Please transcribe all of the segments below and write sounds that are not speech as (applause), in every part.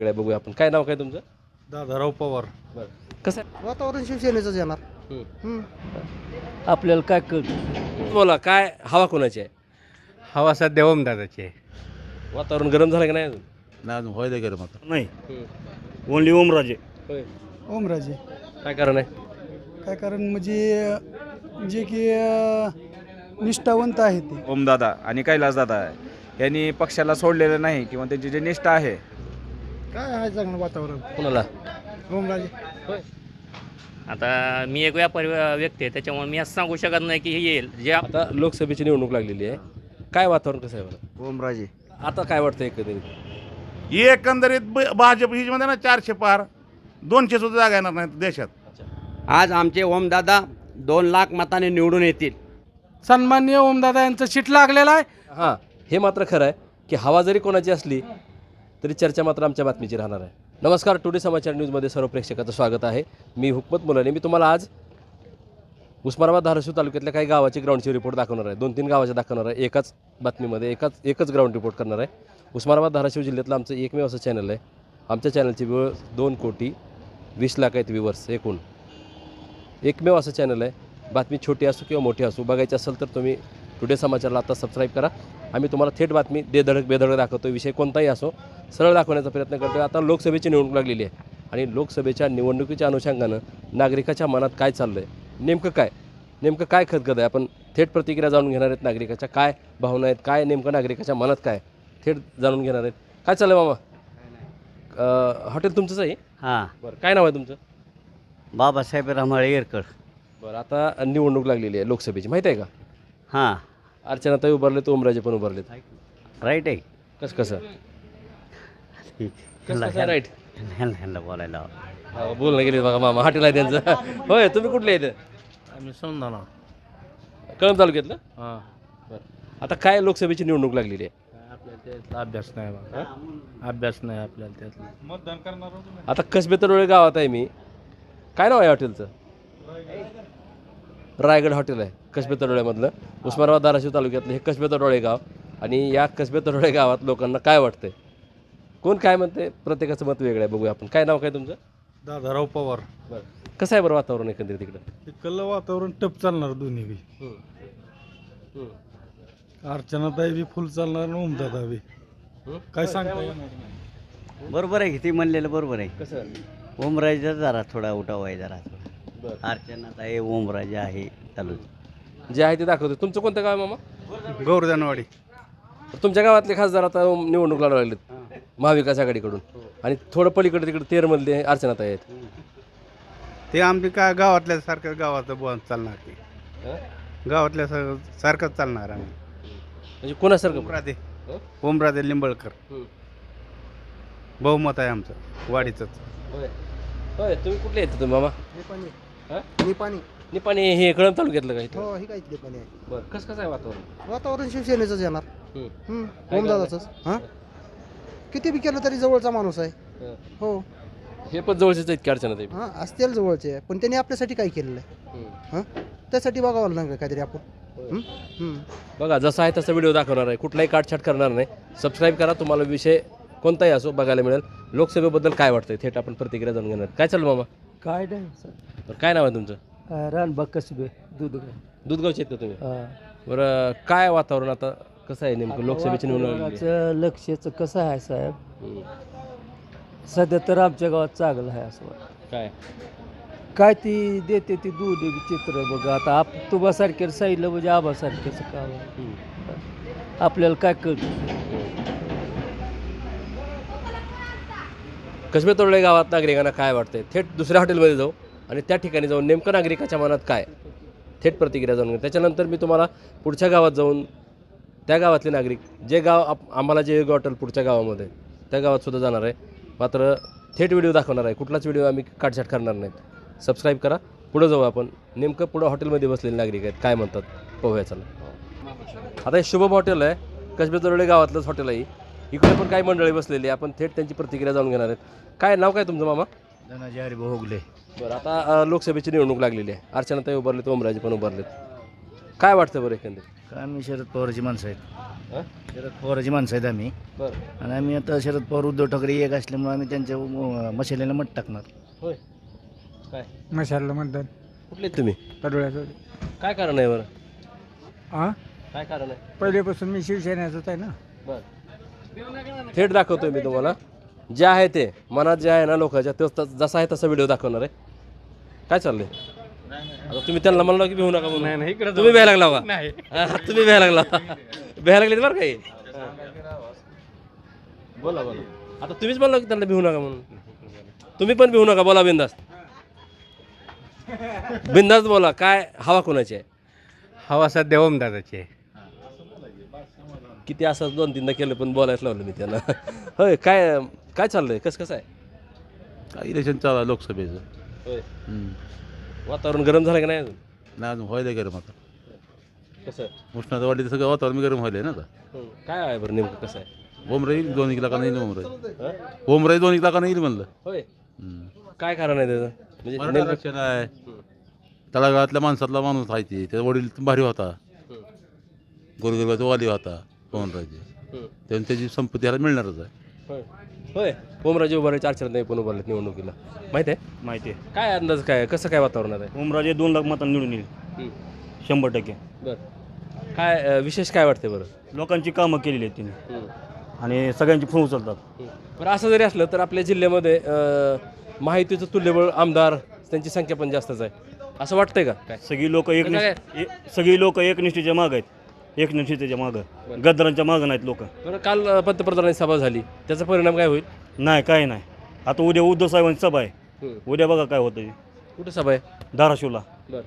वेगळं आहे, बघूया आपण. काय नाव काय तुमचं? दादाराव पवार. बरं. कसं आहे? वातावरण शिवसेनेचंच येणार. हम्म. हम्म. आपल्याला काय कळतं बोला काय हवा कोणाची आहे? हवा सध्या ओमदादाची आहे. वातावरण गरम झालं की नाही अजून? ना व्हायला गेलं मात्र नाही. ओनली ओमराजे होय. ओमराजे. काय कारण आहे? काय कारण म्हणजे जे की अं, निष्ठावंत आहे ते. ओमदादा आणि कैलासदादा यांनी पक्षाला सोडलेलं नाही किंवा त्यांची जी निष्ठा आहे काय आहे चांगलं वातावरण? कोणाला? ओमराजे होय. आता मी एक व्यापारी व्य- व्यक्ती आहे त्याच्यामुळे मी असं सांगू शकत नाही की हे येईल. जे आप- आता लोकसभेची निवडणूक लागलेली आहे. काय वातावरण कसं आहे बरं? ओमराजे. आता काय वाटतं एकंदरीत? एकंदरीत ब- भाजप ही जी म्हणते ना चारशे पार दोनशे सुद्धा जागा येणार नाहीत देशात. आज आमचे ओमदादा दोन लाख मताने निवडून येतील. सन्मान्य ओमदादा यांचं सीट लागलेलं आहे. हां हे मात्र खरं आहे की हवा जरी कोणाची असली तरी चर्चा मात्र आमच्या बातमीची राहणार आहे. नमस्कार टुडे समाचार न्यूजमध्ये सर्व प्रेक्षकाचं स्वागत आहे. मी हुकमत मुलाने. मी तुम्हाला आज उस्मानाबाद धाराशिव तालुक्यातल्या काही गावाची ग्राउंडची रिपोर्ट दाखवणार आहे. दोन तीन गावाचे दाखवणार आहे. एकाच बातमीमध्ये एकाच एकच ग्राउंड रिपोर्ट करणार आहे. उस्मानाबाद धाराशिव जिल्ह्यातलं आमचं एकमेव असं चॅनल आहे. आमच्या चॅनलची वेळ दोन कोटी वीस लाख आहेत व्ह्यूवर्स एकूण. एकमेव असं चॅनल आहे. बातमी छोटी असो किंवा मोठी असो बघायची असेल तर तुम्ही टुडे समाचारला आता सबस्क्राईब करा. आम्ही तुम्हाला थेट बातमी देधडक बेधडक दाखवतो विषय कोणताही असो सरळ दाखवण्याचा प्रयत्न करतो आता लोकसभेची निवडणूक लागलेली आहे. आणि लोकसभेच्या निवडणुकीच्या अनुषंगानं नागरिकाच्या मनात काय चाललं आहे नेमकं काय? नेमकं काय खतखत आहे? आपण थेट प्रतिक्रिया जाणून घेणार आहेत नागरिकाच्या काय भावना आहेत? काय नेमकं नागरिकाच्या मनात काय? थेट जाणून घेणार आहेत. काय चाललं आहे मामा हॉटेल तुमचंच आहे? हां. बरं काय नाव आहे तुमचं? बाबासाहेब रमाळे येरकर बरं आता निवडणूक लागलेली आहे लोकसभेची. माहिती आहे का? हां. अर्चनाताई उभारलेत ओमराजे पण उभारलेत. राईट आहे. कसं कसं? (laughs) कसं कसं राईट ह्यांना बोलायला. बोलणं गेले बघा मामा हॉटेल आहे त्यांचं. होय तुम्ही कुठले येते आम्ही समजा कळंब तालुक्यातलं? हां. बरं. आता काय लोकसभेची निवडणूक लागलेली आहे? आपल्याला अभ्यास नाही बा. अभ्यास नाही आपल्याला त्यातला. आता कसबे तरोळे गावात आहे मी. काय नाव आहे हॉटेलचं? रायगड हॉटेल आहे कसबे तरोळ्यामधलं उस्मानाबाद धाराशिव तालुक्यातलं हे कसबे तरोळे गाव. आणि या कसबे तरोळे गावात लोकांना काय वाटतंय? कोण काय म्हणते प्रत्येकाचं मत वेगळं आहे बघूया आपण. काय नाव काय तुमचं? दादाराव पवार. बरं. कसं आहे बरं वातावरण एकंदरीत तिकडं इकडलं वातावरण टप चालणार दोन्ही बी. अर्चनाताई बी फुल चालणार आणि ओमदादा बी. काय सांगता येणार नाही. बरोबर आहे की ती म्हणलेलं बरोबर आहे. कसं? ओमराजे जरा थोडा उठाव आहे जरा थोडा. अर्चनात आहे ओमराजे आहे चालू. जे आहे ते दाखवतो. तुमचं कोणतं गाव आहे मामा? गौरधनवाडी तुमच्या गावातले खासदार आता निवडणूक लढवायला लागलेत. महाविकास आघाडीकडून. आणि थोडं पलीकडे तिकडे तेरमधले अर्चनात आहेत. ते आमच्या काय गावातल्या सारखं गावाचं बोल चालणार ते. गावातल्या सार- सारखंच चालणार आम्ही. म्हणजे कोणासारखं? ओमराजे. हं? ओमराजे लिंबळकर हं. बहुमत आहे आमचं वाडीचंच होय. होय तुम्ही कुठले येते तुम्ही मामा? हा? निपाणी. निपाणी हे कळम तालुक्यातलं का इथं? हो ही काय निपाणी आहे. बरं कसं कसं आहे वातावरण? वातावरण शिवसेनेचंच येणार. हम्म. काय ओमदादाचंच हां? किती बी केलं तरी जवळचा माणूस आहे. हं. हो. हे पण जवळचेच आहेत की अडचण आहे हां असतील जवळचे पण त्यांनी आपल्यासाठी काय केलेलं आहे? हां? त्यासाठी बघावं लागणार काहीतरी आपण. बघा जसा आहे तसा व्हिडिओ दाखवणार आहे. कुठलाही काटछाट करणार नाही. सबस्क्राईब करा. तुम्हाला विषय कोणताही असो बघायला मिळेल. लोकसभेबद्दल काय वाटतंय? थेट आपण प्रतिक्रिया जाणून घेणार. काय चालू मामा? काय नाही बरं काय नाव आहे तुमचं? रानबाग कसबे दूध दूधगावचे आहेत का तुम्ही? बरं काय वातावरण आता? कसं आहे नेमकं लोकसभेची निवडणूक? लागली. लक्षाचं कसं आहे साहेब. सध्या तर आमच्या गावात चांगलं आहे असं वाटतं. काय? काय ती देते ती दोन्ही चित्र बघा. आता आप तुबासारख्या साईडला म्हणजे आबासारख्याचं काम आहे. आपल्याला काय कळतं? कसबे तोरळे गावात नागरिकांना काय वाटतंय? थेट दुसऱ्या हॉटेलमध्ये जाऊ आणि त्या ठिकाणी जाऊन नेमकं नागरिकाच्या मनात काय? थेट प्रतिक्रिया जाऊन त्याच्यानंतर मी तुम्हाला पुढच्या गावात जाऊन त्या गावातले नागरिक जे गाव आप आम्हाला जे योग्य वाटेल पुढच्या गावामध्ये त्या गावात सुद्धा जाणार आहे. मात्र थेट व्हिडिओ दाखवणार आहे. कुठलाच व्हिडिओ आम्ही काटछाट करणार नाहीत. सबस्क्राईब करा. पुढं जाऊ आपण. नेमकं पुढं हॉटेलमध्ये बसलेले नागरिक आहेत. काय म्हणतात? पाहूया चला. आता हे शुभम हॉटेल आहे. कसबे तरोडे गावातलंच हॉटेल आहे इकडे पण काही मंडळी बसलेली आहे. आपण थेट त्यांची प्रतिक्रिया जाणून घेणार आहेत. काय नाव काय तुमचं मामा? धनाजी हरिभाऊ होगले. बरं आता अ, लोकसभेची निवडणूक लागलेली आहे. अर्चनाताई उभारलेत ओमराजे पण उभारलेत. काय वाटतं बरं एकंदरीत? काय आम्ही शरद पवारची माणसं हा? आहेत शरद पवारची माणसं आहेत आम्ही. बरं. आणि आम्ही आता शरद पवार उद्धव ठाकरे एक असल्यामुळे आम्ही त्यांच्या अं, मशालीला मत टाकणार. होय. काय? मशाला मतदान कुठले आहेत तुम्ही? कडोळ्याचं. काय कारण आहे बरं? हा काय कारण आहे? पहिलेपासून मी शिवसेनेचाच आहे ना. बरं. थेट दाखवतोय मी तुम्हाला. जे आहे ते. मनात जे आहे ना लोकांच्या तो तस- जसा आहे तसा व्हिडिओ दाखवणार आहे. काय चाललंय? आता तुम्ही त्यांना म्हणला की भिवू नका म्हणून. तुम्ही भ्यायला लागला का हा, तुम्ही भ्यायला लागला. भ्यायला लागले बरं काही. बोला बोला. आता तुम्हीच म्हणला की त्यांना भिवू नका म्हणून. तुम्ही पण भिवू नका. बोला बिंदास. बिंदास बोला काय हवा कोणाची आहे? हवा सध्या ओमदादाची आहे. किती असं दोन तीनदा केलं पण बोलायच लावलं मी त्यांना होय काय काय चाललंय? कसं कसं आहे? इलेक्शन चालू आहे लोकसभेचं. होय. वातावरण गरम झालं का नाही अजून? नाही अजून व्हायला गरम आता. कसं? उष्णता वाढली तर सगळं वातावरण गरम व्हायला ना आता. हं. काय आहे बरं नेमकं कसं आहे? ओमराई येईल दोन एक लाखानं येईल ओमराई हं? ओमराई दोन एक लाखानं येईल म्हणलं. होय. हम्म. काय कारण आहे त्याचं? म्हणजे मराठा नेमकं आरक्षण आहे. तळागाळातल्या माणसातला माणूस आहे ते. त्याचा वडील भारी होता. हं. गोरगरबाचा वाली होता. हं. त्यामुळे त्याची संपत्ती ह्याला मिळणारच आहे. होय. होय. ओमराजे उभारायचे चार नाही पण उभारलेत निवडणुकीला. माहिती आहे? माहिती आहे. काय अंदाज काय? आहे? कसं काय वातावरणात आहे? ओमराजे दोन लाख मतांनी निवडून येईल. हं. शंभर टक्के. बरं. काय अं, विशेष काय वाटते बरं? लोकांची कामं केलेली आहेत त्यांनी हं. आणि सगळ्यांची फोन उचलतात. हं. बरं असं जरी असलं तर आपल्या जिल्ह्यामध्ये अं, माहितीचं तुल्यबळ आमदार त्यांची संख्या पण जास्तच आहे. असं वाटतंय का? काय सगळी लोक एक कसं निष्ठ- सगळी लोक एकनिष्ठेच्या माग आहेत. एकनिष्ठतेच्या मागं. गद्दारांच्या मागं नाहीत लोक. बरं काल अं, पंतप्रधानांची सभा झाली. त्याचा परिणाम काय होईल? नाही काय नाही. आता उद्या उद्धव साहेबांची सभा आहे. उद्या बघा काय होतं ते. कुठं सभा आहे? धाराशिवला. बरं.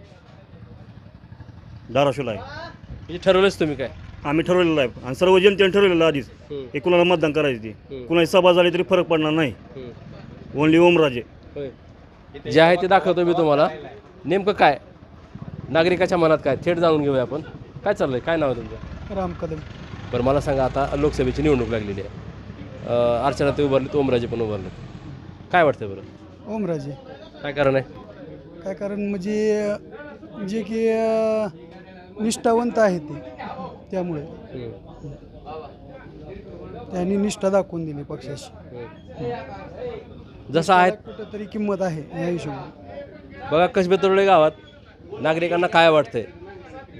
धाराशिवला आहे. म्हणजे ठरवलंच तुम्ही काय? आम्ही ठरवलेलं आहे. आणि सर्व जनतेने ठरवलेलं आधीच. हं. कुणाला मतदान करायचं. ते. कुणाची सभा झाली तरी फरक पडणार नाही. ओनली ओमराजे. जे आहे ते दाखवतो मी तुम्हाला. नेमकं काय? नागरिकाच्या मनात काय? थेट जाणून घेऊया आपण. काय चाललंय? काय नाव आहे तुमचं? राम कदम. बरं मला सांगा आता लोकसभेची निवडणूक लागलेली आहे. अं, अर्चना ते उभारले ओमराजे पण उभारले काय वाटतं बरं? ओमराजे. काय कारण आहे? काय कारण म्हणजे जे की अं, निष्ठावंत आहे ते. त्यामुळे. त्यांनी निष्ठा दाखवून दिली पक्षाची. जसं आहे कुठंतरी किंमत आहे या हिशोबाने. बघा कसबे तरोडे गावात नागरिकांना काय वाटतंय?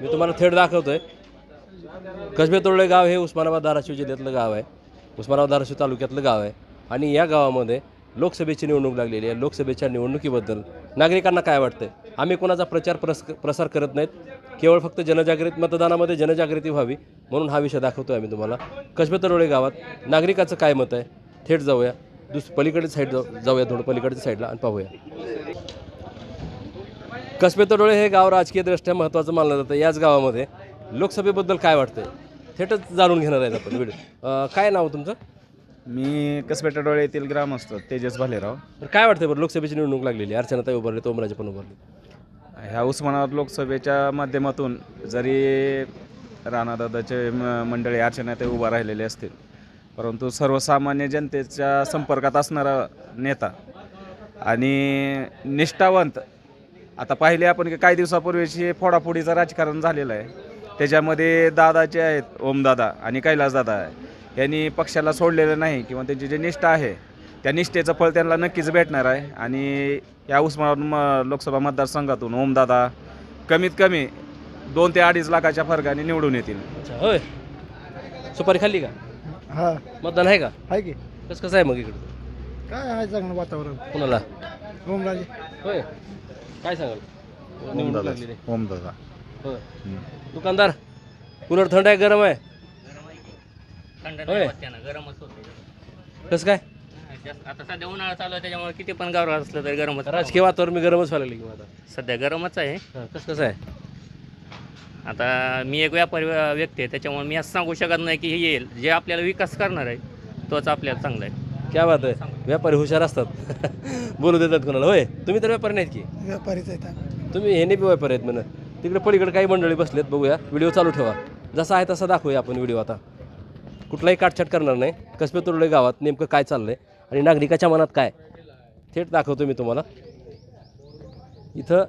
मी तुम्हाला थेट दाखवतोय. कसबे तरोडे गाव हे उस्मानाबाद धाराशिव जिल्ह्यातलं गाव आहे. उस्मानाबाद धाराशिव तालुक्यातलं गाव आहे. आणि या गावामध्ये लोकसभेची निवडणूक लागलेली आहे. लोकसभेच्या निवडणुकीबद्दल नागरिकांना काय वाटतंय? आम्ही कोणाचा प्रचार प्रस प्रसार करत नाहीत. केवळ फक्त जनजागृती मतदानामध्ये जनजागृती व्हावी म्हणून हा विषय दाखवतोय आम्ही तुम्हाला. कसबे तरोळे गावात नागरिकाचं काय मत आहे? थेट जाऊया. दुस पलीकडे साईड जाऊ जाऊया थोडं. पलीकडच्या साईडला आणि पाहूया. कसबे तडोळे हे गाव राजकीयदृष्ट्या महत्त्वाचं मानलं जातं. याच गावामध्ये लोकसभेबद्दल काय वाटतंय? थेटच जाणून घेणार आहेत आपण व्हिडिओ. अं, काय नाव तुमचं? मी कसबेटा डोळे येथील ग्रामस्थ तेजस भालेराव. तर काय वाटतंय बरं लोकसभेची निवडणूक लागलेली? अर्चनाताई उभारले तोमराजे पण उभारले. ह्या उस्मानाबाद लोकसभेच्या माध्यमातून जरी राणादादाचे म- मंडळी अर्चनाते उभा राहिलेले असतील परंतु सर्वसामान्य जनतेच्या संपर्कात असणारा नेता आणि निष्ठावंत आता पाहिले आपण की काही दिवसापूर्वीची फोडाफोडीचं राजकारण झालेलं आहे. त्याच्यामध्ये दादाचे आहेत ओमदादा आणि कैलासदादा आहे यांनी पक्षाला सोडलेलं नाही किंवा त्यांची जी निष्ठा आहे त्या निष्ठेचं फळ त्यांना नक्कीच भेटणार आहे. आणि या उस्मानाबाद म लोकसभा मतदारसंघातून ओमदादा कमीत कमी दोन ते अडीच लाखाच्या फरकाने निवडून येतील. होय. सुपारी खाल्ली का? हा. मतदान आहे का? आहे की. कसं कसं आहे मग इकडं? काय आहे चांगलं वातावरण? कुणाला? ओमराजे. होय. काय सांगाल? निवडणूक लागलेली आहे. ओमदादा. होय दुकानदार कूलर थंड आहे गरम आहे? थंड होय. नाही गरमच होते. कसं काय? जास्त- आता सध्या उन्हाळा चालू आहे त्याच्यामुळे किती पण गाव असलं तरी गरमच राजकीय वातावरण मी गरमच व्हायला लागली की मग आता. सध्या गरमच आहे. हां कसं कसं आहे? आता मी एक व्यापारी व्य- व्यक्ती आहे त्याच्यामुळे मी असं सांगू शकत नाही की हे येईल. जे आपल्याला विकास करणार आहे तोच आपल्याला चांगला आहे. क्या बात आहे व्यापारी हुशार असतात. (laughs) बोलू देतात कोणाला. होय? तुम्ही तर व्यापारी नाहीत की. व्यापारीच आहेत तुम्ही हे बी व्यापारी आहेत म्हणत तिकडे पलीकडे काही मंडळी बसलेत बघूया. व्हिडिओ चालू ठेवा. जसा आहे तसा दाखवूया आपण व्हिडिओ आता. कुठलाही काटछाट करणार नाही. कसबे तुरडे गावात नेमकं काय चाललंय आणि नागरिकाच्या मनात काय? थेट दाखवतो मी तुम्हाला. इथं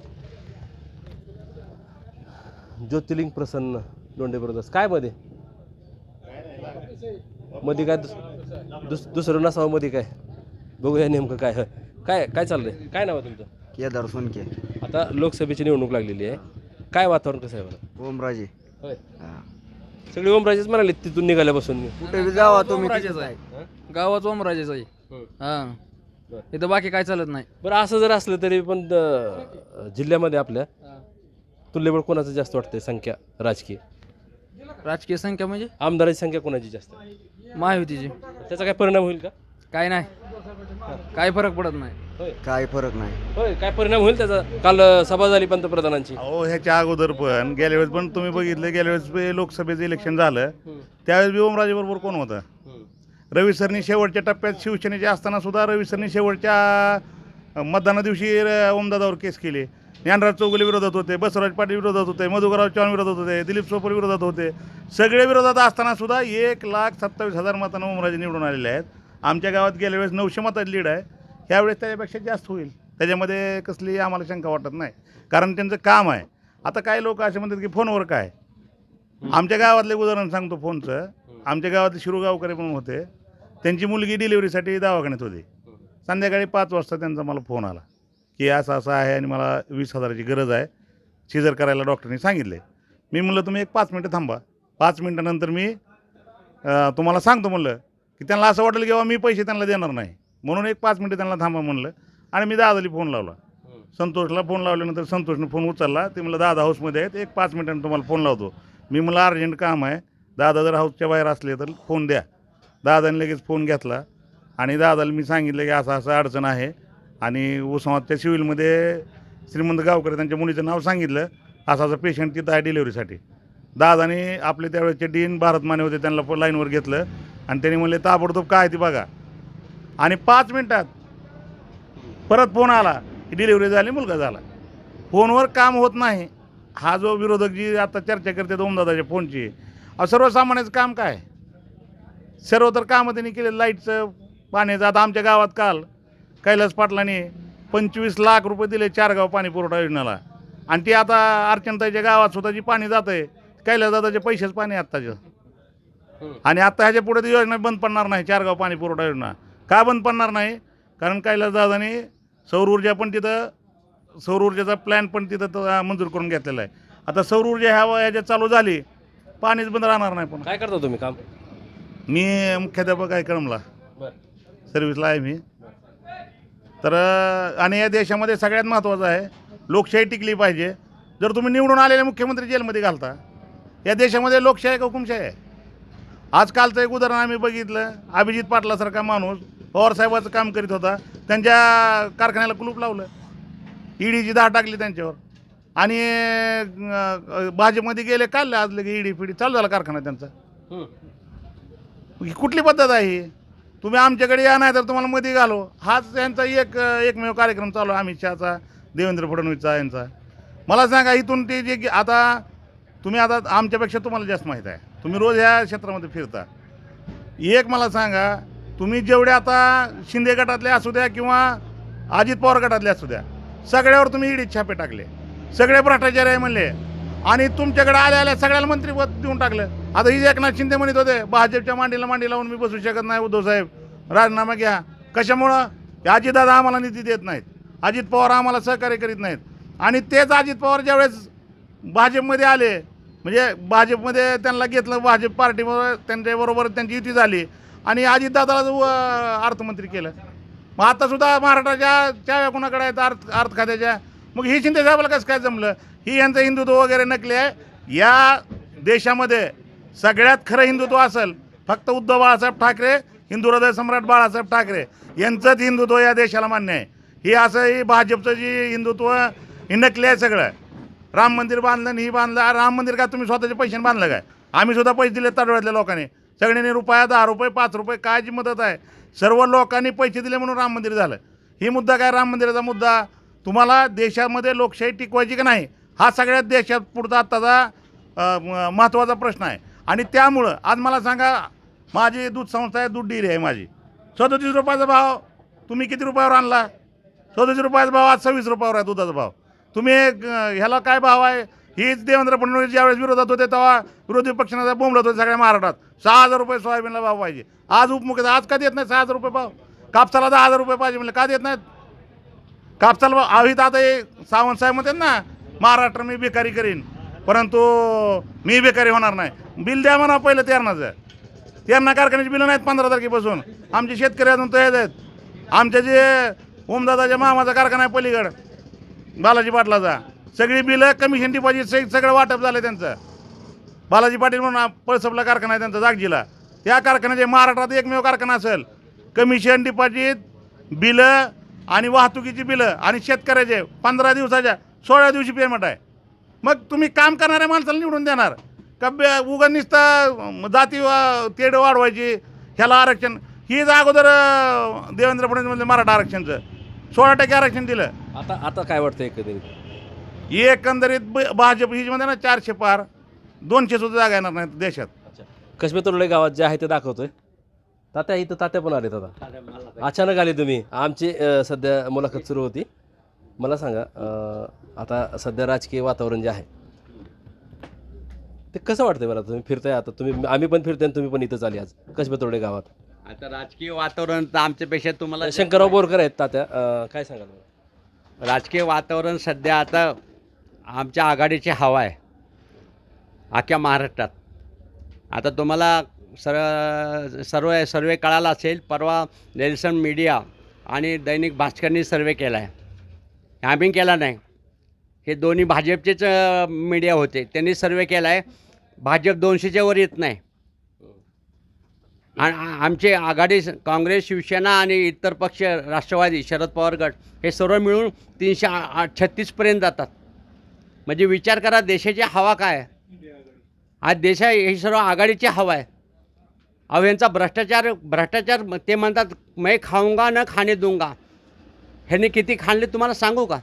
ज्योतिर्लिंग प्रसन्न लोंढे ब्रदर्स काय मध्ये? मध्ये काय दुस दुस दुसरं नसावं मध्ये काय? बघूया नेमकं काय हं. काय काय चाललंय? काय नाव आहे तुमचं? केदार सोनके. आता लोकसभेची निवडणूक लागलेली आहे. काय वातावरण कसं आहे बरं? ओमराजे. होय. सगळे ओमराजेच म्हणाले तिथून निघाल्यापासून. कुठे बी जावा तुम्ही गावात ओमराजेच आहे. हा. बरं. इथं बाकी काय चालत नाही. बरं असं जर असलं तरी पण अं, जिल्ह्यामध्ये आपल्या तुल्यबळ कोणाचं जास्त वाटतंय संख्या राजकीय? राजकीय संख्या म्हणजे? आमदाराची संख्या कोणाची जास्त? आहे? महायुतीची त्याचा काय परिणाम होईल का? काय नाही. काय फरक पडत नाही. काय फरक नाही. होय काय परिणाम होईल त्याचा? काल अं, सभा झाली पंतप्रधानांची. अहो ह्याच्या अगोदर पण गेल्या वेळेस पण तुम्ही बघितलं गेल्या वेळेस बी लोकसभेचं इलेक्शन झालं. त्यावेळेस बी ओमराजे बरोबर कोण होतं? रवी सरनी शेवटच्या टप्प्यात शिवसेनेचे असताना सुद्धा रवी सरनी शेवटच्या अ, मतदाना दिवशी अ, ओमदादावर केस केली. ज्ञानराज चौगुले विरोधात होते बसवराज पाटील विरोधात होते मधुकरराव चव्हाण विरोधात होते दिलीप सोपर विरोधात होते. सगळे विरोधात असताना सुद्धा एक लाख सत्तावीस हजार मतांना उमराजे निवडून आलेले आहेत. आमच्या गावात गेल्या वेळेस नऊशे मताची लीड आहे. ह्यावेळेस त्याच्यापेक्षा जास्त होईल. त्याच्यामध्ये कसली आम्हाला शंका वाटत नाही. कारण त्यांचं काम आहे. आता काही लोक असे म्हणतात की फोनवर काय? आमच्या गावातले उदाहरण सांगतो फोनचं. आमच्या गावातले शिरूगावकरे म्हणून होते. त्यांची मुलगी डिलिव्हरीसाठी दवाखान्यात होती. संध्याकाळी पाच वाजता त्यांचा मला फोन आला. की असं असं आहे आणि मला वीस हजाराची गरज आहे. सिजर करायला डॉक्टरनी सांगितले. मी म्हणलं तुम्ही एक पाच मिनटं थांबा. पाच मिनटानंतर मी तुम्हाला सांगतो म्हणलं की त्यांना असं वाटलं की बाबा मी पैसे त्यांना देणार नाही. म्हणून एक पाच मिनटं त्यांना थांबा म्हणलं आणि मी दादाली फोन लावला. संतोषला फोन लावल्यानंतर संतोषने फोन उचलला. ते म्हणलं दादा हाऊसमध्ये आहेत. एक पाच मिनिटांनी तुम्हाला फोन लावतो. मी म्हणलं अर्जंट काम आहे. दादा जर हाऊसच्या बाहेर असले तर फोन द्या. दादाने लगेच फोन घेतला आणि दादाला मी सांगितलं की असं असं अडचण आहे. आणि उस्मानाबादच्या सिव्हिलमध्ये श्रीमंत गावकर त्यांच्या मुलीचं नाव सांगितलं असा असा पेशंट तिथं आहे डिलेवरीसाठी दादाने आपले त्यावेळेचे डीन भारत माने होते त्यांना लाईनवर घेतलं आणि त्यांनी म्हणले ताबडतोब काय ती बघा. आणि पाच मिनटात परत फोन आला की डिलिव्हरी झाली मुलगा झाला. फोनवर काम होत नाही. हा जो विरोधक जी आता चर्चा करते ओमदादाच्या फोनची सर्वसामान्याचं काम काय? सर्व तर कामं त्यांनी केले लाईटचं पाण्याचं आता आमच्या गावात काल. कैलास पाटलांनी पंचवीस लाख रुपये दिले चारगाव पाणी पुरवठा योजनेला. आणि ती आता अर्चनताईच्या गावात सुद्धा जी पाणी जातं आहे कैलासदादाचे पैसेच पाणी आत्ताचं. आणि आता ह्याच्या पुढे ती योजना बंद पडणार नाही चारगाव पाणी पुरवठा योजना. का बंद पडणार नाही? कारण कैलासदादाने सौर ऊर्जा पण तिथं सौर ऊर्जेचा प्लॅन पण तिथं मंजूर करून घेतलेला आहे. आता सौर ऊर्जा ह्या ह्याच्यात चालू झाली पाणीच बंद राहणार नाही पण काय करता तुम्ही काम? मी मुख्याध्यापक आहे कळमला. सर्व्हिसला आहे मी. तर आणि या देशामध्ये सगळ्यात महत्त्वाचं आहे लोकशाही टिकली पाहिजे. जर तुम्ही निवडून आलेले मुख्यमंत्री जेलमध्ये घालता या देशामध्ये लोकशाही का हुकुमशाही आहे? आजकालचं एक उदाहरण आम्ही बघितलं अभिजित पाटलासारखा माणूस पवारसाहेबाचं काम करीत होता त्यांच्या कारखान्याला कुलूप लावलं. ईडीची दहा टाकली त्यांच्यावर. आणि अं, भाजपमध्ये गेले काढले आज लगे ईडी फिडी चालू झाला कारखाना त्यांचा. ही कुठली पद्धत आहे ही? तुम्ही आमच्याकडे या नाही तर तुम्हाला मध्ये घालो. हाच यांचा एक एकमेव कार्यक्रम चालू आहे अमित शहाचा देवेंद्र फडणवीसचा यांचा. मला सांगा इथून ते जे आता तुम्ही आता आमच्यापेक्षा तुम्हाला जास्त माहीत आहे. तुम्ही रोज ह्या क्षेत्रामध्ये फिरता. एक मला सांगा तुम्ही जेवढे आता शिंदे गटातले असू द्या किंवा अजित पवार गटातले असू द्या सगळ्यावर तुम्ही ईडीत छापे टाकले. सगळे भ्रष्टाचारी आहे म्हणले. आणि तुमच्याकडे आल्या आल्या सगळ्याला मंत्रीपद देऊन टाकलं. आता ही एकनाथ शिंदे म्हणत होते भाजपच्या मांडीला मांडी लावून मी बसू शकत नाही उद्धव साहेब. राजीनामा घ्या. कशामुळं? हे अजितदादा आम्हाला निधी देत नाहीत. अजित पवार आम्हाला सहकार्य करीत नाहीत. आणि तेच अजित पवार ज्यावेळेस भाजपमध्ये आले म्हणजे भाजपमध्ये त्यांना घेतलं भाजप पार्टीबरोबर त्यांच्याबरोबर त्यांची युती झाली आणि अजितदादाला व- अर्थमंत्री केलं. मग आतासुद्धा महाराष्ट्राच्या चाव्या कोणाकडे आहेत? अर्थ अर्थ खात्याच्या? मग ही शिंदे साहेबाला कसं काय जमलं? ही यांचं हिंदुत्व वगैरे नकली आहे. या देशामध्ये सगळ्यात खरं हिंदुत्व असेल फक्त उद्धव बाळासाहेब ठाकरे हिंदू हृदय सम्राट बाळासाहेब ठाकरे यांचंच हिंदुत्व या देशाला मान्य आहे. ही असं ही भाजपचं जी हिंदुत्व ही आहे सगळं. राम मंदिर बांधलं आणि ही बांधलं राम मंदिर का तुम्ही स्वतःच्या पैशाने बांधलं काय? आम्ही सुद्धा पैसे दिले तडव्यातल्या लोकांनी. सगळ्यांनी रुपया दहा रुपये पाच रुपये काय जी मदत आहे? सर्व लोकांनी पैसे दिले म्हणून राम मंदिर झालं. ही मुद्दा काय? राम मंदिराचा मुद्दा. तुम्हाला देशामध्ये लोकशाही टिकवायची का नाही? हा सगळ्यात देशात पुढचा आत्ताचा महत्त्वाचा प्रश्न आहे. आणि त्यामुळं आज मला सांगा माझी दूध संस्था आहे दूध डेअरी आहे माझी. सदतीस रुपयाचा भाव तुम्ही किती रुपयावर आणला? सदतीस रुपयाचा भाव आज सव्वीस रुपयावर आहे दुधाचा भाव. तुम्ही ह्याला काय भाव आहे? हीच देवेंद्र फडणवीस ज्यावेळेस विरोधात होते तेव्हा विरोधी पक्षांना बोंबलत होते सगळ्या महाराष्ट्रात. सहा हजार रुपये सोयाबीनला भाव पाहिजे. आज उपमुख्य आज का देत नाही सहा हजार रुपये भाव? कापसाला दहा हजार रुपये पाहिजे म्हणलं का देत नाहीत? कापसाला भाव- आवीत आता हे सावंत साहेब म्हणतात ना महाराष्ट्र मी बेकारी करीन. परंतु मी बेकारी होणार नाही. बिल द्या म्हणा पहिलं तेरणाचं त्यांना कारखान्याची बिलं नाहीत पंधरा तारखेपासून. आमचे शेतकरी अजून तयार आहेत. आमच्या जे ओमदादाच्या मामाचा कारखाना आहे पलीकड बालाजी पाटलाचा. सगळी बिलं कमिशन डिपॉझिट सग सगळं वाटप झालं त्यांचं. बालाजी पाटील म्हणून पळसपला कारखाना आहे त्यांचा जागजीला. त्या कारखान्याचे महाराष्ट्रात एकमेव कारखाना असेल कमिशन डिपॉझिट बिलं आणि वाहतुकीची बिलं आणि शेतकऱ्याचे पंधरा दिवसाच्या सोळा दिवशी पेमेंट आहे. मग तुम्ही काम करणाऱ्या माणसाला निवडून देणार. का बे उगा नुसतं जाती वा- तेढ वाढवायची ह्याला आरक्षण. हीच अगोदर देवेंद्र फडणवीस म्हणजे मराठा आरक्षणचं. सोळा टक्के आरक्षण दिलं. आता आता काय वाटतं एकंदरीत? एकंदरीत ब- भाजप ही जी म्हणते ना चारशे पार दोनशे सुद्धा जागा येणार नाहीत देशात. अच्छा. तरुळे गावात जे आहे ते दाखवतोय. तात्या इथं तात्या पण आलेत आता. अचानक आले तुम्ही. आमची सध्या मुलाखत सुरू होती. मला सांगा आता सध्या राजकीय वातावरण जे आहे ते कसं वाटतंय मला तुम्ही फिरताय आता तुम्ही आम्ही पण फिरतोय आणि तुम्ही पण इथंच आले आज. कसबे तरुळे गावात? आता राजकीय वातावरण तर आमच्यापेक्षा तुम्हाला शंकरराव बोरकर आहेत तात्या अ, काय सांगाल मला? राजकीय वातावरण सध्या आता आमच्या आघाडीची हवा आहे अख्ख्या महाराष्ट्रात. आता तुम्हाला सर सर्व सर्वे कळाला असेल परवा नेल्सन मीडिया आणि दैनिक भास्करनी सर्वे केला आहे आम्ही केला नाही. हे दोन्ही भाजपचेच मीडिया होते. त्यांनी सर्वे केला आहे भाजप दोनशेच्या वर येत नाही. आणि आमचे आघाडी काँग्रेस शिवसेना आणि इतर पक्ष राष्ट्रवादी शरद पवार गट हे सर्व मिळून तीनशे आ- छत्तीसपर्यंत जातात. म्हणजे विचार करा देशाची हवा काय आहे? आज देशा ही सर्व आघाडीची हवा आहे. अहो यांचा भ्रष्टाचार भ्रष्टाचार ते म्हणतात मैं खाऊंगा न खाणे दूंगा. ह्यांनी किती खाणले तुम्हाला सांगू का?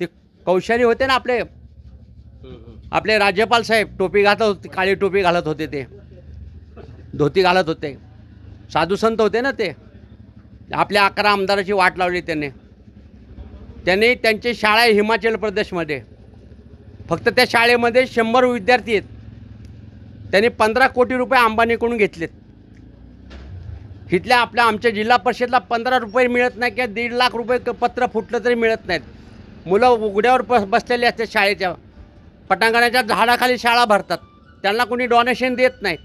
ते कौशल्य होते ना आपले. आपले राज्यपाल साहेब टोपी घालत होते काळी टोपी घालत होते ते. धोती घालत होते. साधू संत होते ना ते. आपल्या अकरा आमदाराची वाट लावली त्याने. त्यांनी त्यांची शाळा आहे हिमाचल प्रदेशमध्ये. फक्त त्या शाळेमध्ये शंभर विद्यार्थी आहेत. त्यांनी पंधरा कोटी रुपये अंबानीकडून घेतलेत. तिथल्या आपल्या आमच्या जिल्हा परिषदला पंधरा रुपये मिळत नाही किंवा दीड लाख रुपये पत्र फुटलं तरी मिळत नाहीत. मुलं उघड्यावर बस बसलेली असतात शाळेच्या. पटांगणाच्या झाडाखाली शाळा भरतात. त्यांना कोणी डोनेशन देत नाही.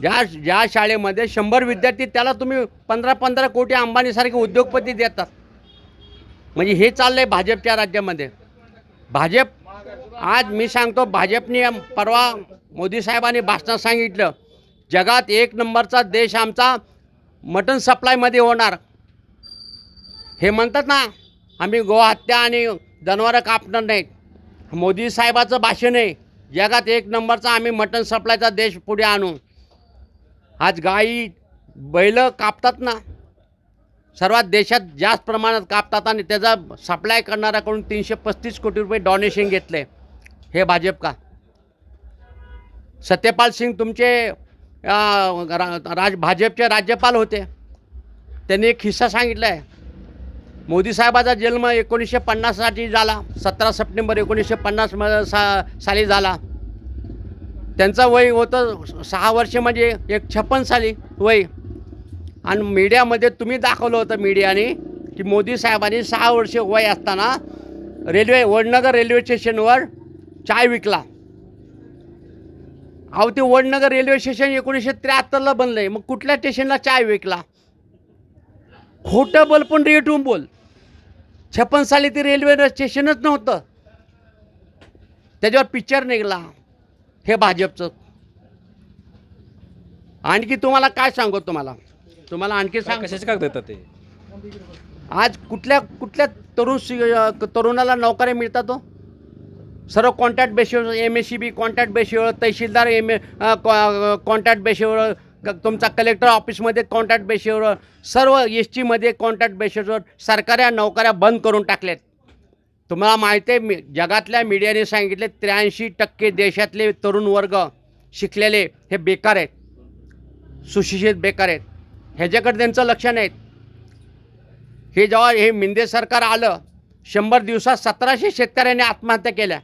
ज्या ज्या शाळेमध्ये शंभर विद्यार्थी त्याला तुम्ही पंधरा पंधरा कोटी अंबानीसारखे उद्योगपती देतात. म्हणजे हे चाललं आहे भाजपच्या राज्यामध्ये. भाजप आज मी सांगतो भाजपने परवा मोदी साहेबांनी भाषणात सांगितलं जगात एक नंबरचा देश आमचा मटन सप्लायमध्ये होणार. हे म्हणतात ना आम्ही गोहत्या आणि जनावरं कापणार नाहीत. मोदी साहेबाचं भाषण आहे जगात एक नंबरचा आम्ही मटन सप्लायचा देश पुढे आणू. आज गाई बैल कापतात ना सर्वात देशात जास्त प्रमाणात कापतात आणि त्याचा सप्लाय करणाऱ्याकडून तीनशे पस्तीस कोटी रुपये डॉनेशन घेतले. हे भाजप का सत्यपाल सिंग तुमचे राज भाजपचे राज्यपाल होते. त्यांनी एक हिस्सा सांगितला आहे मोदी साहेबाचा जन्म एकोणीसशे पन्नाससाठी झाला. सतरा सप्टेंबर एकोणीसशे पन्नास सा साली झाला. त्यांचा वय होतं सहा वर्ष म्हणजे एक छप्पन साली वय. आणि मीडियामध्ये तुम्ही दाखवलं होतं मीडियाने की मोदी साहेबांनी सहा वर्ष वय असताना रेल्वे वडनगर रेल्वे स्टेशनवर चाय विकला. अहो ते वडनगर रेल्वे स्टेशन एकोणीसशे त्र्याहत्तरला बनलं आहे मग कुठल्या स्टेशनला चाय विकला? खोटं बोल पण रेटून बोल. छप्पन साली ते रेल्वे स्टेशनच नव्हतं. त्याच्यावर पिक्चर निघाला. हे भाजपचं. आणखी तुम्हाला काय सांगू तुम्हाला? तुम्हाला आणखी सांग. कशाचे कागद येतात ते? आज कुठल्या कुठल्या तरुण तरुणाला नोकऱ्या मिळतात तो सर्व कॉन्ट्रॅक्ट बेसिसवर M S C B contract बेसिसवर तहसीलदार एम ए कॉन्ट्रॅक्ट बेसिसवर तुमचा कलेक्टर ऑफिसमध्ये कॉन्ट्रॅक्ट बेसिसवर सर्व एस टीमध्ये कॉन्ट्रॅक्ट बेसिसवर सरकाऱ्या नोकऱ्या बंद करून टाकल्यात. तुम्हाला माहिती आहे मी जगातल्या मीडियाने सांगितले त्र्याऐंशी टक्के देशातले तरुण वर्ग शिकलेले हे बेकार आहेत. सुशिक्षित बेकार आहेत. ह्याच्याकडे त्यांचं लक्ष नाहीत. हे जेव्हा हे मिंदे सरकार आलं शंभर दिवसात सतराशे शेतकऱ्यांनी आत्महत्या केल्या.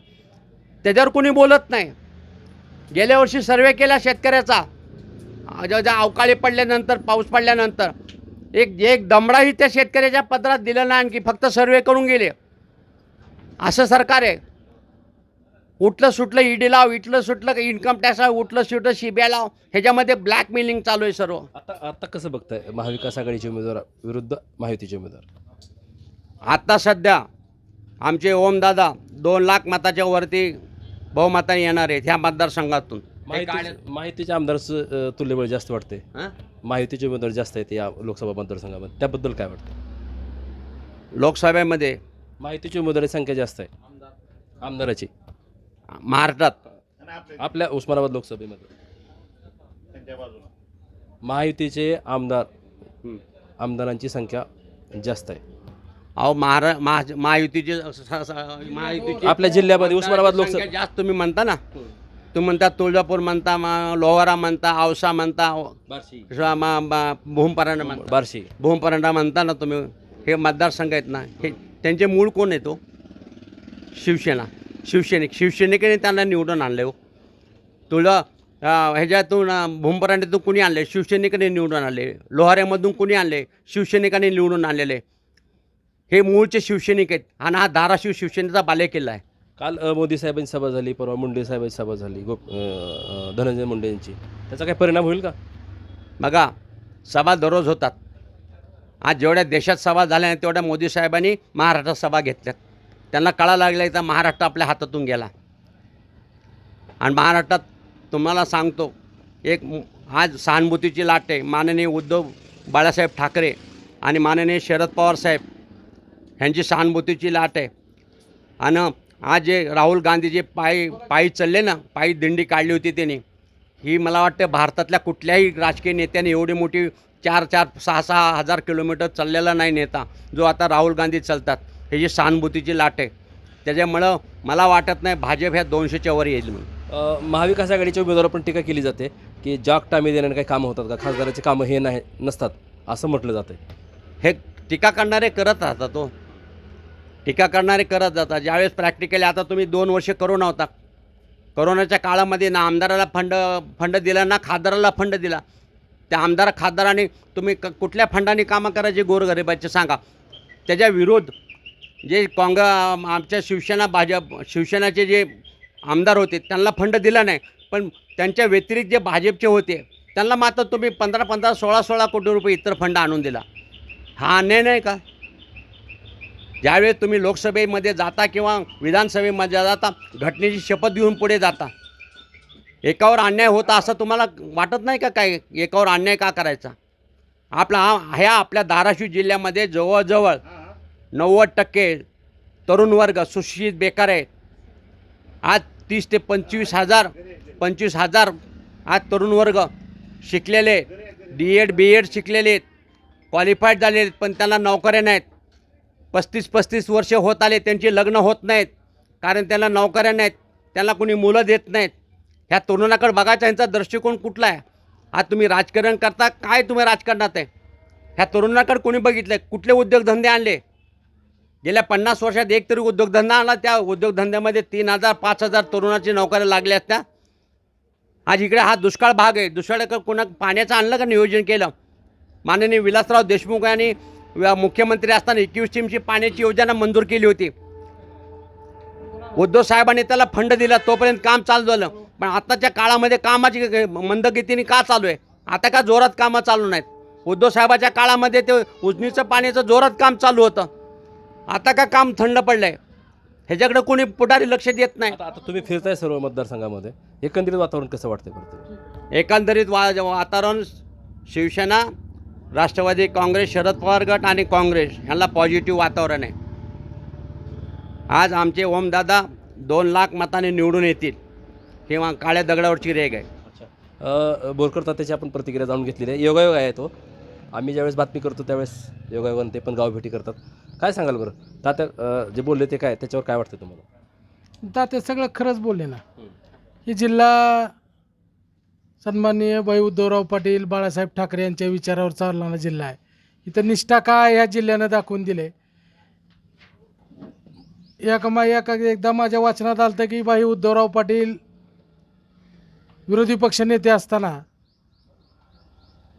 त्याच्यावर कोणी बोलत नाही. गेल्या वर्षी सर्वे केला शेतकऱ्याचा. जेव्हा अवकाळी पडल्यानंतर पाऊस पडल्यानंतर. एक एक दमडाही त्या शेतकऱ्याच्या पत्रात दिलं नाही आणखी फक्त सर्वे करून गेले. असं सरकार आहे. उठलं सुटलं ईडी लाव इटलं सुटलं इन्कम टॅक्स लाव उठलं सुटलं सीबीआय लाव ह्याच्यामध्ये ब्लॅकमेलिंग चालू आहे सर्व. आता आता कसं बघताय? महाविकास आघाडीचे उमेदवार विरुद्ध महायुतीचे उमेदवार. आत्ता सध्या आमचे ओमदादा दोन लाख मताच्या वरती बहुमताने येणार आहेत ह्या मतदारसंघातून. माहिती माहितीच्या आमदारचं तुल्यबळ जास्त वाटते हं? माहितीचे उमेदवार जास्त आहेत या लोकसभा मतदारसंघामध्ये. त्याबद्दल काय वाटतं लोकसभेमध्ये? माहितीची उमेदवारी संख्या जास्त आहे. आमदाराची. महाराष्ट्रात? आपल्या उस्मानाबाद लोकसभेमध्ये. महायुतीचे आमदार. आमदारांची संख्या जास्त आहे. अहो महारा महा महायुतीचे स- स- महायुतीचे आपल्या जिल्ह्यामध्ये उस्मानाबाद लोकसभा संख्या जास्त तुम्ही म्हणता ना. तुम्ही म्हणता तुळजापूर म्हणता मा- लोहारा म्हणता औसा म्हणता श- मा- मा- भूमपरांडा म्हणता. बार्शी. भूमपरांडा म्हणता ना तुम्ही. हे मतदारसंघ आहेत ना हे त्यांचे मूळ कोण आहे तो शिवसेना. शिवसैनिक शिवसैनिकांनी त्यांना निवडून आणले हो. तुळजा अं, ह्याच्यातून अं, भूमपरांड्यातून कुणी आणले? शिवसैनिकांनी निवडून आणले. लोहाऱ्यामधून कुणी आणले? शिवसैनिकांनी निवडून आणलेले. हे मूळचे शिवसैनिक आहेत. आणि हा धाराशिव शिवसेनेचा बालेकिल्ला आहे. काल अ, मोदी साहेबांची सभा झाली परवा मुंडे साहेबांची सभा झाली गोप अ, अ, धनंजय मुंडे यांची. त्याचा काही परिणाम होईल का? बघा सभा दररोज होतात. आज जेवढ्या देशात सभा झाल्या आहेत तेवढ्या मोदी साहेबांनी महाराष्ट्रात सभा घेतल्यात. त्यांना कळा लागला तर महाराष्ट्र आपल्या हातातून गेला. आणि महाराष्ट्रात तुम्हाला सांगतो एक म- आज सहानुभूतीची लाट आहे. माननीय उद्धव बाळासाहेब ठाकरे आणि माननीय शरद पवार साहेब ह्यांची सहानुभूतीची लाट आहे. आणि आज जे राहुल गांधी जे पायी पायी चालले ना पायी दिंडी काढली होती त्यांनी ही मला वाटतं भारतातल्या कुठल्याही राजकीय नेत्याने एवढी मोठी चार चार सहा सहा हजार किलोमीटर चाललेला नाही नेता जो आता राहुल गांधी चालतात. हे जी सहानुभूतीची लाट आहे. त्याच्यामुळं मला वाटत नाही भाजप ह्या दोनशेच्या वर येईल म्हणून. महाविकास आघाडीच्या उमेदवारावर पण टीका केली जाते की जाग टामी देण्याने काही कामं होतात का? खासदाराची कामं हे नाही नसतात असं म्हटलं जातं हे टीका करणारे करत राहतात तो टीका करणारे करत जातात. ज्यावेळेस प्रॅक्टिकली आता तुम्ही दोन वर्ष करोना होता. करोनाच्या काळामध्ये ना आमदाराला फंड फंड दिला ना खासदाराला फंड दिला. त्या आमदार खासदाराने तुम्ही क कुठल्या फंडाने कामं करायचे गोरगरिबाचे सांगा. त्याच्या विरोध जे काँग्रे आमच्या शिवसेना भाजप शिवसेनाचे जे आमदार होते त्यांना फंड दिला नाही. पण त्यांच्या व्यतिरिक्त जे भाजपचे होते त्यांना मात्र तुम्ही पंधरा पंधरा सोळा सोळा कोटी रुपये इतर फंड आणून दिला. हा अन्याय नाही का? ज्यावेळेस तुम्ही लोकसभेमध्ये जाता किंवा विधानसभेमध्ये जाता घटनेची शपथ घेऊन पुढे जाता एकावर अन्याय होता असं तुम्हाला वाटत नाही का काय? एकावर अन्याय का करायचा? आपला हा ह्या आपल्या धाराशिव जिल्ह्यामध्ये जवळजवळ नव्वद टक्के तरुण वर्ग सुशिक्षित बेकार आहे आज तीस ते पंचवीस हजार पंचवीस हजार आज तरुण वर्ग शिकलेले डी एड बी एड शिकलेले आहेत. क्वालिफाईड झालेले आहेत पण त्यांना नोकऱ्या नाहीत. पस्तीस पस्तीस वर्ष होत आले त्यांची लग्न होत नाहीत. कारण त्यांना नोकऱ्या नाहीत. त्यांना कोणी मुलं देत नाहीत. ह्या तरुणाकडे बघायचा यांचा दृष्टिकोन कुठला आहे? आज तुम्ही राजकारण करता काय तुम्ही राजकारणात आहे? ह्या तरुणाकडे कोणी बघितलं आहे कुठले उद्योगधंदे आणले? गेल्या पन्नास वर्षात एक तरी उद्योगधंदा आला त्या उद्योगधंद्यामध्ये तीन हजार पाच हजार तरुणाची नोकऱ्या लागल्या असत्या. आज इकडे हा दुष्काळ भाग आहे. दुष्काळ कोणा पाण्याचं आणलं का नियोजन केलं? माननीय विलासराव देशमुख यांनी मुख्यमंत्री असताना एकवीस टीमची पाण्याची योजना मंजूर केली होती. उद्धव साहेबांनी त्याला फंड दिला तोपर्यंत काम चालू झालं. पण आताच्या काळामध्ये कामाची मंदगतीने का चालू आहे? आता का जोरात कामं चालू नाहीत? उद्धव साहेबाच्या काळामध्ये ते उजनीचं पाण्याचं जोरात काम चालू होतं. आता का काम थंड पडलं आहे ह्याच्याकडे कोणी पुढारी लक्ष देत नाही. आता तुम्ही फिरताय सर्व मतदारसंघामध्ये. एकंदरीत वातावरण कसं वाटतंय बरं एकंदरीत वा वातावरण शिवसेना राष्ट्रवादी काँग्रेस शरद पवार गट आणि काँग्रेस ह्यांना पॉझिटिव्ह वातावरण आहे. आज आमचे ओमदादा दोन लाख मताने निवडून येतील. किंवा काळ्या दगडावरची रेग आहे. अच्छा. बोरकर तात्याची आपण प्रतिक्रिया जाणून घेतलेली आहे. योगायोग आहे तो. आम्ही ज्यावेळेस बातमी करतो त्यावेळेस योगायोगाने ते पण गावभेटी करतात. काय सांगाल बरं? तात्या जे बोलले ते काय? त्याच्यावर काय वाटतं तुम्हाला? आता ते सगळं खरंच बोलले ना. हे जिल्हा सन्माननीय भाई उद्धवराव पाटील बाळासाहेब ठाकरे यांच्या विचारावर चालणारा जिल्हा आहे. इथं निष्ठा काय ह्या जिल्ह्यानं दाखवून दिले एका मा एका एकदा माझ्या वाचनात आलं होतं की बाई उद्धवराव पाटील विरोधी पक्षनेते असताना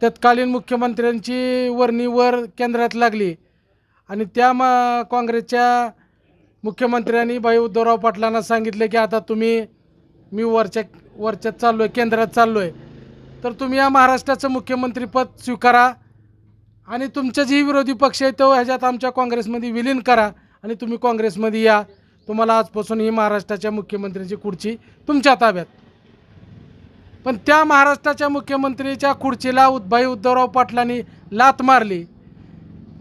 तत्कालीन मुख्यमंत्र्यांची वर्णीवर केंद्रात लागली आणि त्या मा काँग्रेसच्या मुख्यमंत्र्यांनी भाई उद्धवराव पाटलांना सांगितलं की आता तुम्ही मी वरच्या वरच्यात चाललो आहे केंद्रात चाललो आहे तर तुम्ही या महाराष्ट्राचं मुख्यमंत्रीपद स्वीकारा आणि तुमचे जे विरोधी पक्ष आहे तो ह्याच्यात आमच्या काँग्रेसमध्ये विलीन करा आणि तुम्ही काँग्रेसमध्ये या. तुम्हाला आजपासून ही महाराष्ट्राच्या मुख्यमंत्र्यांची खुर्ची तुमच्या ताब्यात पण त्या महाराष्ट्राच्या मुख्यमंत्रीच्या खुर्चीला उद्भाई उद्धवराव पाटलांनी लात मारली.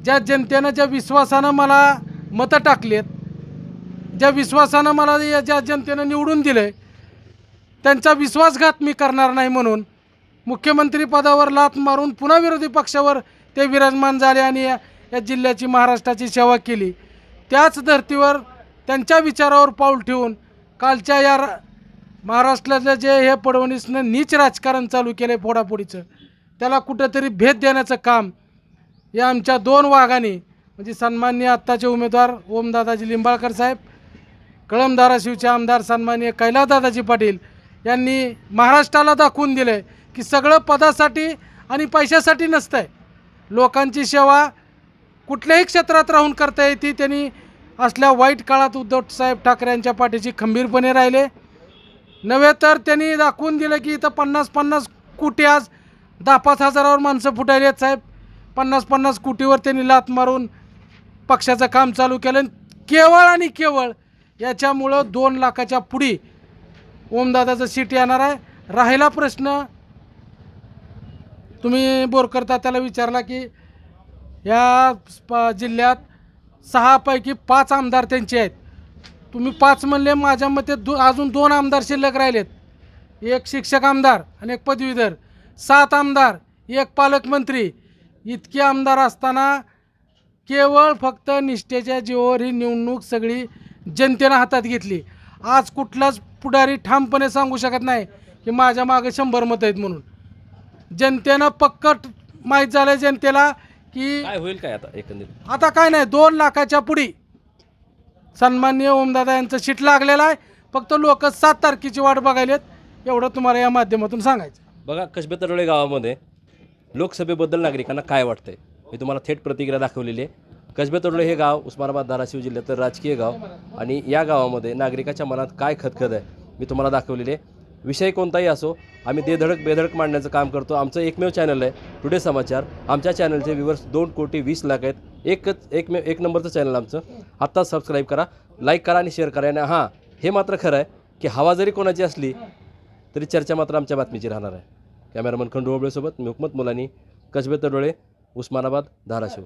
ज्या जनतेनं ज्या विश्वासानं मला मतं टाकली आहेत ज्या विश्वासानं मला या ज्या जनतेनं निवडून दिलं आहे त्यांचा विश्वासघात मी करणार नाही म्हणून मुख्यमंत्री पदावर लात मारून पुन्हा विरोधी पक्षावर ते विराजमान झाले आणि या या जिल्ह्याची महाराष्ट्राची सेवा केली. त्याच धर्तीवर त्यांच्या विचारावर पाऊल ठेवून कालच्या या रा- महाराष्ट्रातलं जे हे पडवणीसनं नीच राजकारण चालू केलं आहे फोडाफोडीचं त्याला कुठंतरी भेद देण्याचं काम या आमच्या दोन वाघांनी म्हणजे सन्मान्य आत्ताचे उमेदवार ओमदादाजी लिंबाळकर साहेब कळम धाराशिवचे आमदार सन्माननीय कैलासदादाजी पाटील यांनी महाराष्ट्राला दाखवून दिलं आहे की सगळं पदासाठी आणि पैशासाठी नसतं आहे लोकांची सेवा कुठल्याही क्षेत्रात राहून करता येते. त्यांनी असल्या वाईट काळात उद्धवसाहेब ठाकरे यांच्या पाठीशी खंबीरपणे राहिले. नव्हे तर त्यांनी दाखवून दिलं की इथं पन्नास पन्नास कोटी आज दहा पाच हजारावर माणसं फुटायली आहेत साहेब. पन्नास पन्नास कोटीवर त्यांनी लात मारून पक्षाचं काम चालू केलं. केवळ आणि केवळ याच्यामुळं दोन लाखाच्या पुढी ओमदादाचं सीट येणार आहे. राहिला प्रश्न. तुम्ही बोरकरता त्याला विचारला की या जिल्ह्यात सहापैकी पाच आमदार त्यांचे आहेत. तुम्ही पाच म्हणले माझ्या मते दो अजून दोन आमदार शिल्लक राहिलेत. एक शिक्षक आमदार आणि एक पदवीधर. सात आमदार एक पालकमंत्री. इतके आमदार असताना केवळ फक्त निष्ठेच्या जीवावर ही निवडणूक सगळी जनतेनं हातात घेतली. आज कुठलाच पुढारी ठामपणे सांगू शकत नाही की माझ्या मागे शंभर मतं आहेत म्हणून. जनतेनं पक्कट माहीत झालं जनतेला की काय होईल काय आता एकंदरीत? आता काय नाही दोन लाखाच्या पुढी. सन्माननीय ओमदादा यांचं शीट लागलेलं आहे. फक्त लोक सात तारखेची वाट बघायलेत एवढं तुम्हाला या माध्यमातून सांगायचं. बघा कसबे तरोळे गावामध्ये लोकसभेबद्दल नागरिकांना काय वाटतंय? मी तुम्हाला थेट प्रतिक्रिया दाखवलेली आहे. कसबे तोडलं हे गाव उस्मानाबाद धाराशिव जिल्ह्यातलं राजकीय गाव. आणि या गावामध्ये नागरिकाच्या मनात काय खदखद आहे मी तुम्हाला दाखवलेले विषय कोणताही असो आम्ही देधडक बेधडक मांडण्याचं काम करतो. आमचं एकमेव चॅनल आहे टुडे समाचार. आमच्या चॅनलचे व्ह्युअर्स दोन कोटी वीस लाख आहेत. एकच एकमेव एक नंबरचं चॅनल आमचं. आत्ताच सबस्क्राईब करा लाईक करा आणि शेअर करा. आणि हां हे मात्र खरं आहे की हवा जरी कोणाची असली तरी चर्चा मात्र आमच्या बातमीची राहणार आहे. कॅमेरामन खंडू ओबळेसोबत मी हुकमत मुलानी कसबे तडोळे उस्मानाबाद धाराशिव.